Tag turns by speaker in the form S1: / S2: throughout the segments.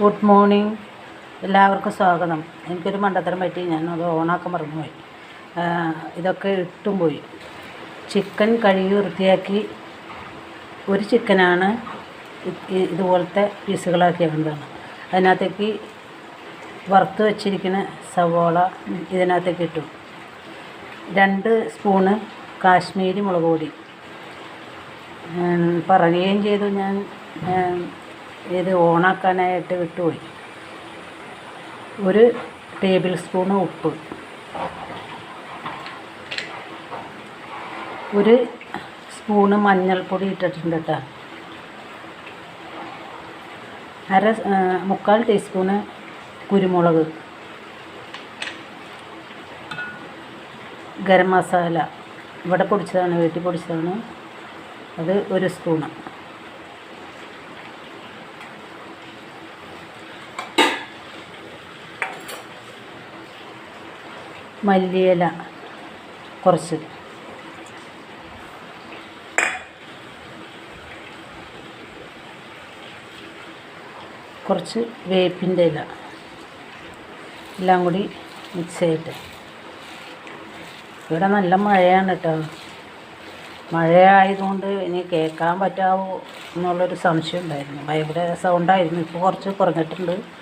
S1: Good morning. എല്ലാവർക്കും സ്വാഗതം. എനിക്കൊരു മണ്ടത്തരം പറ്റി ഞാനത് ഓണാക്കാൻ മറന്നുപോയി. ഇതൊക്കെ ഇട്ടും പോയി. ചിക്കൻ കഴുകി വൃത്തിയാക്കി. ഒരു ചിക്കനാണ് ഇതുപോലത്തെ പീസുകളാക്കി കൊണ്ടാണ് അതിനകത്തേക്ക് വറുത്ത് വച്ചിരിക്കുന്ന സവോള ഇതിനകത്തേക്ക് ഇട്ടു. രണ്ട് സ്പൂണ് കാശ്മീരി മുളക് പൊടി. പറയുകയും ചെയ്തു ഞാൻ. ഇത് ഓണാക്കാനായിട്ട് വിട്ടുപോയി. ഒരു ടേബിൾ സ്പൂൺ ഉപ്പ്. ഒരു സ്പൂണ് മഞ്ഞൾപ്പൊടി ഇട്ടിട്ടുണ്ട് കേട്ടോ. അര മുക്കാൽ ടീസ്പൂണ് കുരുമുളക്. ഗരം മസാല. ഇവിടെ പൊടിച്ചതാണ് വീട്ടിൽ പൊടിച്ചതാണ്. അത് ഒരു സ്പൂണ്. മല്ലിയില കുറച്ച്. കുറച്ച് വേപ്പിന്റെ ഇല. എല്ലാം കൂടി മിക്സ് ചെയ്തിട്ട്. ഇവിടെ നല്ല മഴയാണ് കേട്ടോ. മഴയായതുകൊണ്ട് ഇനി കേൾക്കാൻ പറ്റാവോ എന്നുള്ളൊരു സംശയം ഉണ്ടായിരുന്നു. ഭയങ്കര സൗണ്ടായിരുന്നു ഇപ്പോൾ കുറച്ച് കുറഞ്ഞിട്ടുണ്ട്.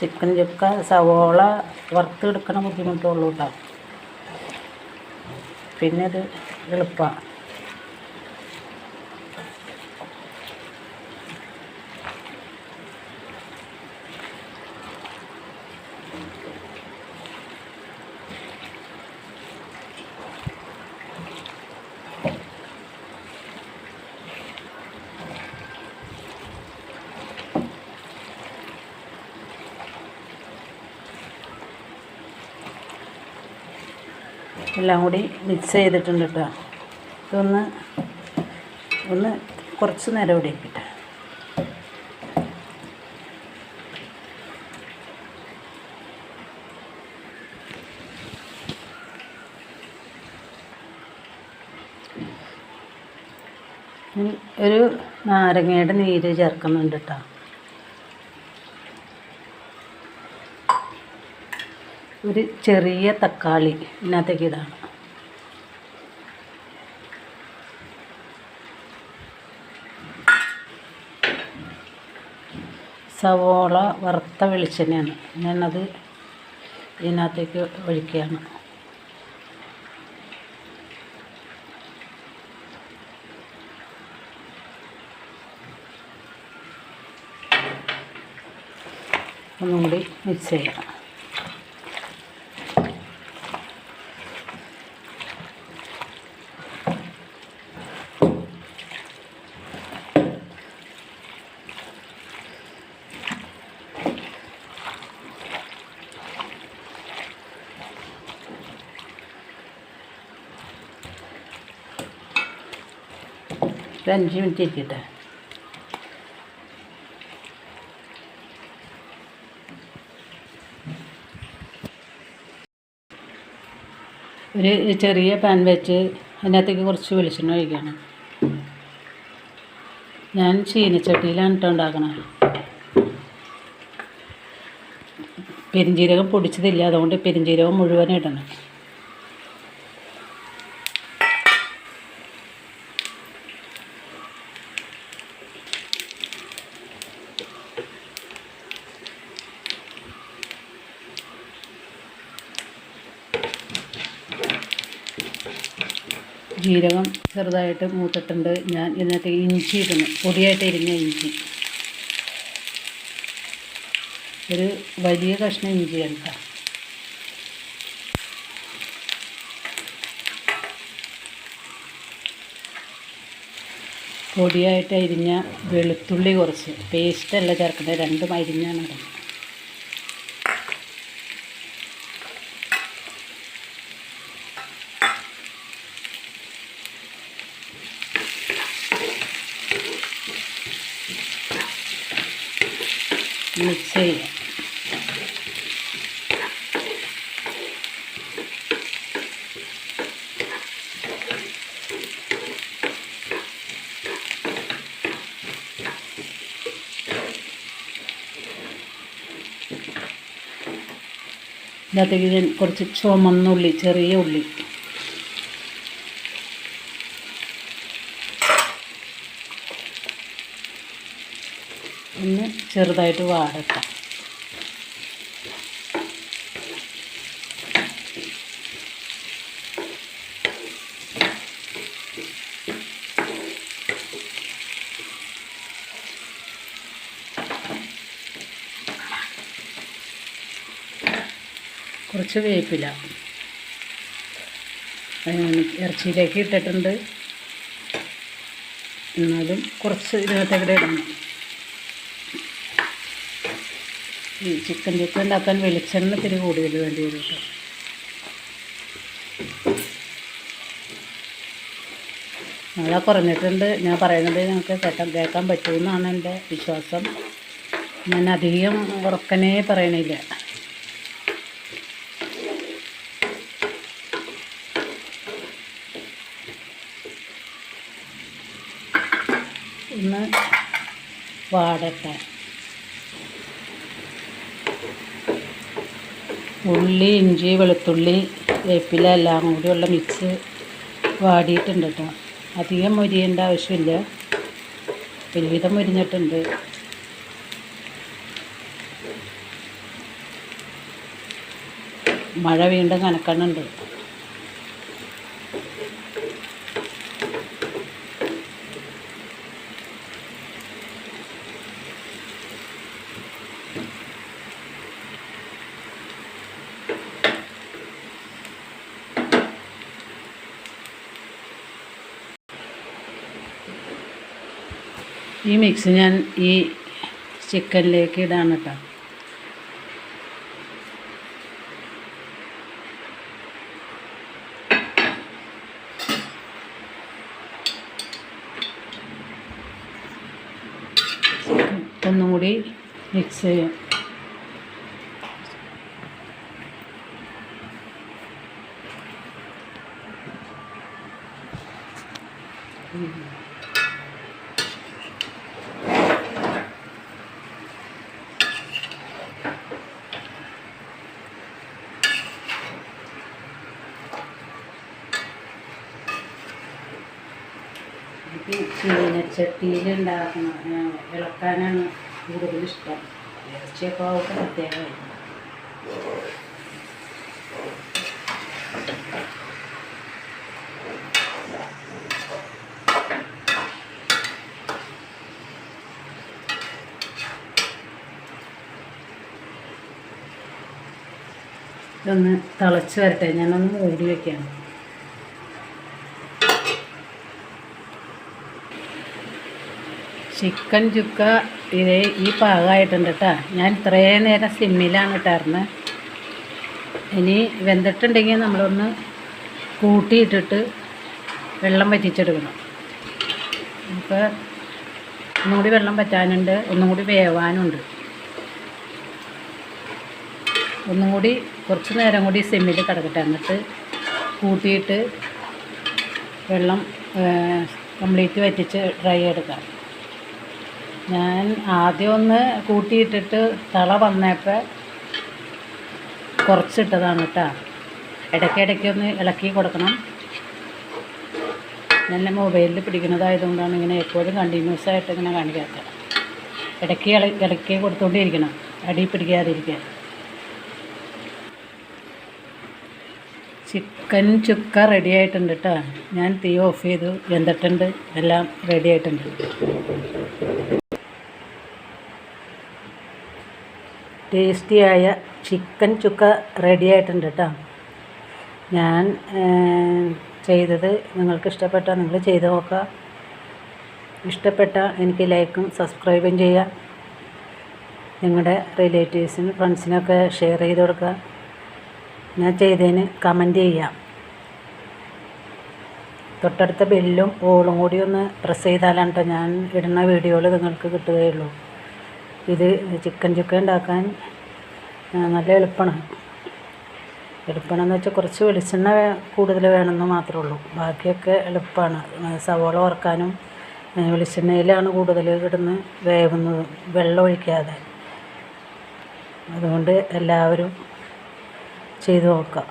S1: ചിക്കൻ ചുക്ക സവോള വറുത്തെടുക്കണ ബുദ്ധിമുട്ടുള്ളൂ കേട്ടോ പിന്നെ ഇത് എളുപ്പമാണ് എല്ലാം കൂടി മിക്സ് ചെയ്തിട്ടുണ്ട് കേട്ടോ ഇതൊന്ന് ഒന്ന് കുറച്ച് നേരം ഇവിടെ ഇരിക്കട്ടെ. ഒരു നാരങ്ങയുടെ നീര് ചേർക്കുന്നുണ്ട് കേട്ടോ ഒരു ചെറിയ തക്കാളി ഇതിനകത്തേക്ക് ഇതാണ് സവോള വറുത്ത വെളിച്ചെണ്ണയാണ്. ഞാനത് ഇതിനകത്തേക്ക് ഒഴിക്കുകയാണ്. ഒന്നും കൂടി മിക്സ് ചെയ്യാം. ഒരു അഞ്ച് മിനിറ്റ് ഇരിക്കട്ടെ ഒരു ചെറിയ പാൻ വെച്ച് അതിനകത്തേക്ക് കുറച്ച് വെളിച്ചെണ്ണ ഒഴിക്കണം. ഞാൻ ചീനച്ചട്ടിയിലാണ് കേട്ടോ ഉണ്ടാക്കണത് പെരിഞ്ജീരകം പൊടിച്ചതില്ല അതുകൊണ്ട് പെരിഞ്ജീരകം മുഴുവൻ ഇടണം ജീരകം ചെറുതായിട്ട് മൂത്തിട്ടുണ്ട്. ഞാൻ ഇതിനകത്ത് ഇഞ്ചി ഇടുന്നു. പൊടിയായിട്ട് ഇരിഞ്ഞ ഇഞ്ചി. ഒരു വലിയ കഷ്ണം ഇഞ്ചി എടുക്കാം. പൊടിയായിട്ട് അരിഞ്ഞ വെളുത്തുള്ളി കുറച്ച്. പേസ്റ്റല്ല ചേർക്കുന്നത്. രണ്ടും അരിഞ്ഞാണ് ഇടുന്നത്. let's ചെയ്യാം ഇതിനകത്തേക്ക് കുറച്ച് ചുമന്നുള്ളി ചെറിയ ഉള്ളി. ചെറുതായിട്ട് വാടക്കാം കുറച്ച് വേപ്പില ഇറച്ചിയിലേക്ക് ഇട്ടിട്ടുണ്ട്. എന്നാലും കുറച്ച് ഇതിനകത്തേക്ക് ഇടണം. ഈ ചിക്കൻ ചിക്കൻ ഉണ്ടാക്കാൻ വെളിച്ചെണ്ണ ഇത്തിരി കൂടുതൽ വേണ്ടി വരും കേട്ടോ മഴ കുറഞ്ഞിട്ടുണ്ട്. ഞാൻ പറയുന്നത് ഞങ്ങൾക്ക് കേട്ടാൻ കേൾക്കാൻ പറ്റുമെന്നാണ് എന്റെ വിശ്വാസം. ഞാൻ അധികം ഉറക്കനെ പറയണില്ല. ഒന്ന് വാടട്ടെ ഉള്ളി ഇഞ്ചി വെളുത്തുള്ളി വേപ്പില എല്ലാം കൂടിയുള്ള മിക്സ് വാടിയിട്ടുണ്ട് കേട്ടോ അധികം മുരിയേണ്ട ആവശ്യമില്ല. ഒരുവിധം മുരിഞ്ഞിട്ടുണ്ട്. മഴ വീണ്ടും കനക്കണുണ്ട് ഈ മിക്സ് ഞാൻ ഈ ചിക്കനിലേക്ക് ഇടാണ് കേട്ടോ ഒന്നും കൂടി മിക്സ് ചെയ്യാം. എനിക്ക് ചീനച്ചട്ടിയിൽ ഉണ്ടാക്കുന്ന ഇളക്കാനാണ് കൂടുതൽ ഇഷ്ടം ഇറച്ചിയൊക്കെ ആവുമ്പോൾ പ്രത്യേകമായി ഇതൊന്ന് തിളച്ച് വരട്ടെ. ഞാനൊന്ന് മൂടി വയ്ക്കാം ചിക്കൻ ചുക്ക ഇതേ ഈ പാകമായിട്ടുണ്ട് കേട്ടോ ഞാൻ ഇത്രയും നേരം സിമ്മിലാണ് ഇട്ടായിരുന്നത് ഇനി വെന്തിട്ടുണ്ടെങ്കിൽ നമ്മളൊന്ന് കൂട്ടിയിട്ടിട്ട് വെള്ളം വറ്റിച്ചെടുക്കണം. അപ്പോൾ ഒന്നും കൂടി വെള്ളം വറ്റാനുണ്ട് ഒന്നും കൂടി വേവാനുണ്ട്. ഒന്നും കൂടി കുറച്ച് നേരം കൂടി സിമ്മിൽ കിടക്കട്ടെ. എന്നിട്ട് കൂട്ടിയിട്ട് വെള്ളം കംപ്ലീറ്റ് വറ്റിച്ച് ഡ്രൈ എടുക്കാം. ഞാൻ ആദ്യം ഒന്ന് കൂട്ടിയിട്ടിട്ട് തള വന്നപ്പോൾ കുറച്ചിട്ടതാണ് കേട്ടോ ഇടയ്ക്കിടയ്ക്ക് ഒന്ന് ഇളക്കി കൊടുക്കണം. ഞാൻ മൊബൈലിൽ പിടിക്കുന്നതായതുകൊണ്ടാണ് ഇങ്ങനെ എപ്പോഴും കണ്ടിന്യൂസ് ആയിട്ട് ഇങ്ങനെ കാണിക്കാത്തത് ഇടയ്ക്ക് ഇള ഇളക്കി കൊടുത്തുകൊണ്ടിരിക്കണം അടി പിടിക്കാതിരിക്കാൻ. ചിക്കൻ ചുക്ക റെഡി ആയിട്ടുണ്ട് കേട്ടോ ഞാൻ തീ ഓഫ് ചെയ്തു. വെന്തിട്ടുണ്ട്. എല്ലാം റെഡി ആയിട്ടുണ്ട്. ടേസ്റ്റിയായ ചിക്കൻ ചുക്ക റെഡി ആയിട്ടുണ്ട് കേട്ടോ. ഞാൻ ചെയ്തത് നിങ്ങൾക്ക് ഇഷ്ടപ്പെട്ട നിങ്ങൾ ചെയ്ത് നോക്കുക. ഇഷ്ടപ്പെട്ട എനിക്ക് ലൈക്കും സബ്സ്ക്രൈബും ചെയ്യുക. നിങ്ങളുടെ റിലേറ്റീവ്സിനും ഫ്രണ്ട്സിനൊക്കെ ഷെയർ ചെയ്ത് കൊടുക്കുക. ഞാൻ ചെയ്തതിന് കമന്റ് ചെയ്യാം. തൊട്ടടുത്ത ബെല്ലും ഓളും കൂടി ഒന്ന് പ്രസ് ചെയ്താലാണ് കേട്ടോ ഞാൻ ഇടുന്ന വീഡിയോകൾ നിങ്ങൾക്ക് കിട്ടുകയുള്ളൂ. ഇത് ചിക്കൻ ചുക്ക ഉണ്ടാക്കാൻ നല്ല എളുപ്പമാണ്. എളുപ്പമാണെന്ന് വെച്ചാൽ കുറച്ച് വെളിച്ചെണ്ണ കൂടുതൽ വേണമെന്ന് മാത്രമേ ഉള്ളൂ. ബാക്കിയൊക്കെ എളുപ്പമാണ്. സവോള വറുക്കാനും വെളിച്ചെണ്ണയിലാണ് കൂടുതൽ കിടന്ന് വേവുന്നത് വെള്ളം ഒഴിക്കാതെ. അതുകൊണ്ട് എല്ലാവരും ചെയ്തു നോക്കാം